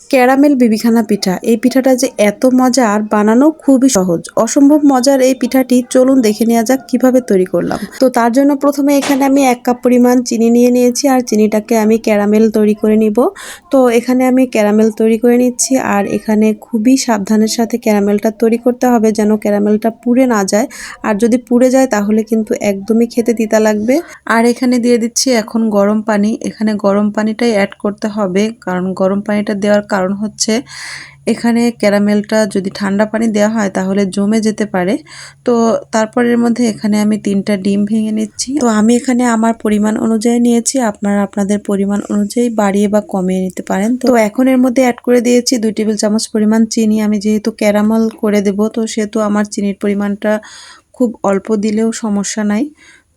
Caramel বিবিখানা পিঠা। এই পিঠাটা যে এত মজা আর বানানো খুবই সহজ। অসম্ভব মজার এই পিঠাটি। চলুন দেখে নেওয়া যাক কীভাবে তৈরি করলাম। তো তার জন্য প্রথমে এখানে আমি এক কাপ পরিমাণ চিনি নিয়ে নিয়েছি আর চিনিটাকে আমি ক্যারামেল তৈরি করে নিব। তো এখানে আমি ক্যারামেল তৈরি করে নিচ্ছি আর এখানে খুবই সাবধানের সাথে ক্যারামেলটা তৈরি করতে হবে যেন ক্যারামেলটা পুড়ে না যায়। আর যদি পুড়ে যায় তাহলে কিন্তু একদমই খেতে তিতা লাগবে। আর এখানে দিয়ে দিচ্ছি এখন গরম পানি। এখানে গরম পানিটাই অ্যাড করতে হবে। কারণ গরম পানিটা দেওয়ার কারণ হচ্ছে এখানে ক্যারামেলটা যদি ঠান্ডা পানি দেওয়া হয় তাহলে জমে যেতে পারে। তো তারপরের মধ্যে এখানে আমি তিনটা ডিম ভেঙে নিচ্ছি। তো আমি এখানে আমার পরিমাণ অনুযায়ী নিয়েছি। আপনারা আপনাদের পরিমাণ অনুযায়ী বাড়িয়ে বা কমিয়ে নিতে পারেন। তো এখন এর মধ্যে অ্যাড করে দিয়েছি দুই টেবিল চামচ পরিমাণ চিনি। আমি যেহেতু ক্যারামেল করে দেব, তো সেহেতু আমার চিনির পরিমাণটা খুব অল্প দিলেও সমস্যা নাই।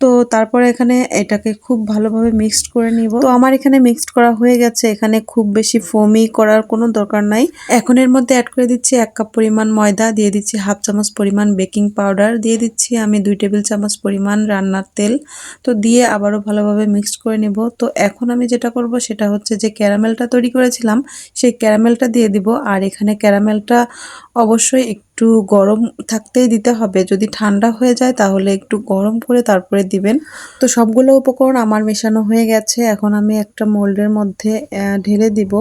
তো তারপরে এখানে এটাকে খুব ভালোভাবে মিক্সড করে নিব। তো আমার এখানে মিক্সড করা হয়ে গেছে। এখানে খুব বেশি ফোমি করার কোনো দরকার নাই। এখন এর মধ্যে অ্যাড করে দিচ্ছি এক কাপ পরিমাণ ময়দা, দিয়ে দিচ্ছি হাফ চামচ পরিমাণ বেকিং পাউডার দিয়ে দিচ্ছি আমি দুই টেবিল চামচ পরিমাণ রান্নার তেল। তো দিয়ে আবারও ভালোভাবে মিক্সড করে নেব। তো এখন আমি যেটা করব সেটা হচ্ছে যে ক্যারামেলটা তৈরি করেছিলাম, সেই ক্যারামেলটা দিয়ে দিব। আর এখানে ক্যারামেলটা অবশ্যই একটু গরম থাকতেই দিতে হবে। যদি ঠান্ডা হয়ে যায় তাহলে একটু গরম করে তারপরে দিবেন। তো সবগুলো উপকরণ আমার মেশানো হয়ে গেছে। এখন আমি একটা মোল্ডের মধ্যে ঢেলে দিব।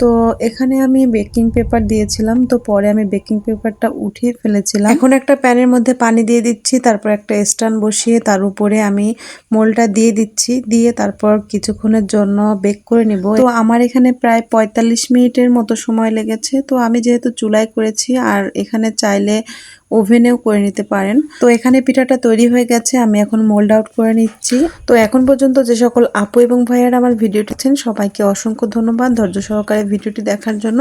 তো এখানে আমি বেকিং পেপার দিয়েছিলাম। তো পরে আমি বেকিং পেপারটা উঠিয়ে ফেলেছিলাম। এখন একটা প্যানের মধ্যে পানি দিয়ে দিচ্ছি, তারপর একটা স্ট্যান্ড বসিয়ে তার উপরে আমি মোলটা দিয়ে দিচ্ছি। দিয়ে তারপর কিছুক্ষণের জন্য বেক করে নিব। তো আমার এখানে প্রায় পঁয়তাল্লিশ মিনিটের মতো সময় লেগেছে। তো আমি যেহেতু চুলায় করেছি আর এখানে চাইলে ওভেনেও করে নিতে পারেন। তো এখানে পিঠাটা তৈরি হয়ে গেছে, আমি এখন মোল্ড আউট করে নিচ্ছি। তো এখন পর্যন্ত যে সকল আপু এবং ভাইয়ারা আমার ভিডিওটি ছেন সবাইকে অসংখ্য ধন্যবাদ ধৈর্য সহকারে ভিডিওটি দেখার জন্য।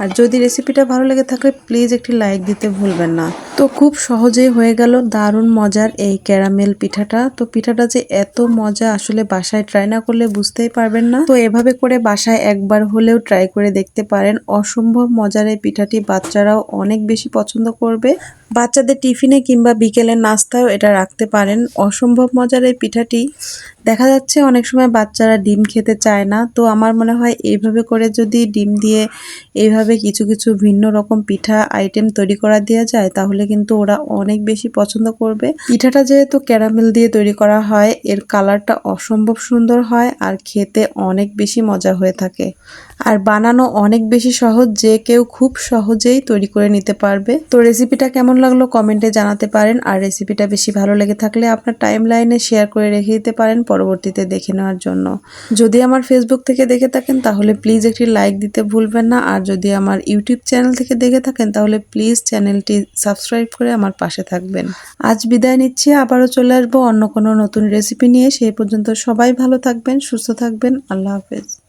আর যদি রেসিপিটা ভালো লেগে থাকলে প্লিজ একটি লাইক দিতে ভুলবেন না। তো খুব সহজেই হয়ে গেল দারুণ মজার এই ক্যারামেল পিঠাটা। তো পিঠাটা যে এত মজা আসলে বাসায় ট্রাই না করলে বুঝতেই পারবেন না। তো এভাবে করে বাসায় একবার হলেও ট্রাই করে দেখতে পারেন। অসম্ভব মজার এই পিঠাটি বাচ্চারাও অনেক বেশি পছন্দ করবে। বাচ্চাদের টিফিনে কিংবা বিকেলের নাস্তায়ও এটা রাখতে পারেন। অসম্ভব মজার এই পিঠাটি। দেখা যাচ্ছে অনেক সময় বাচ্চারা ডিম খেতে চায় না, তো আমার মনে হয় এইভাবে করে যদি ডিম দিয়ে এইভাবে কিছু কিছু ভিন্ন রকম পিঠা আইটেম তৈরি করা দেওয়া যায়, তাহলে কিন্তু ওরা অনেক বেশি পছন্দ করবে। পিঠাটা যেহেতু ক্যারামেল দিয়ে তৈরি করা হয়, এর কালারটা অসম্ভব সুন্দর হয় আর খেতে অনেক বেশি মজা হয়ে থাকে। আর বানানো অনেক বেশি সহজ, যে কেউ খুব সহজেই তৈরি করে নিতে পারবে। তো রেসিপিটা কেমন লাগল কমেন্টে জানাতে পারেন, আর রেসিপিটা বেশি ভালো লেগে থাকলে আপনার টাইম লাইনে শেয়ার করে রেখে দিতে পারেন। পরবর্তীতে দেখে নেওয়ার জন্য। যদি আমার ফেসবুক থেকে দেখে থাকেন, তাহলে প্লিজ একটি লাইক দিতে ভুলবেন না। আর যদি আমার ইউটিউব চ্যানেল থেকে দেখে থাকেন, তাহলে প্লিজ চ্যানেলটি সাবস্ক্রাইব করে আমার পাশে থাকবেন। আজ বিদায় নিচ্ছি, আবারও চলে আসব অন্য কোনো নতুন রেসিপি নিয়ে। সেই পর্যন্ত সবাই ভালো থাকবেন, সুস্থ থাকবেন। আল্লাহ হাফেজ।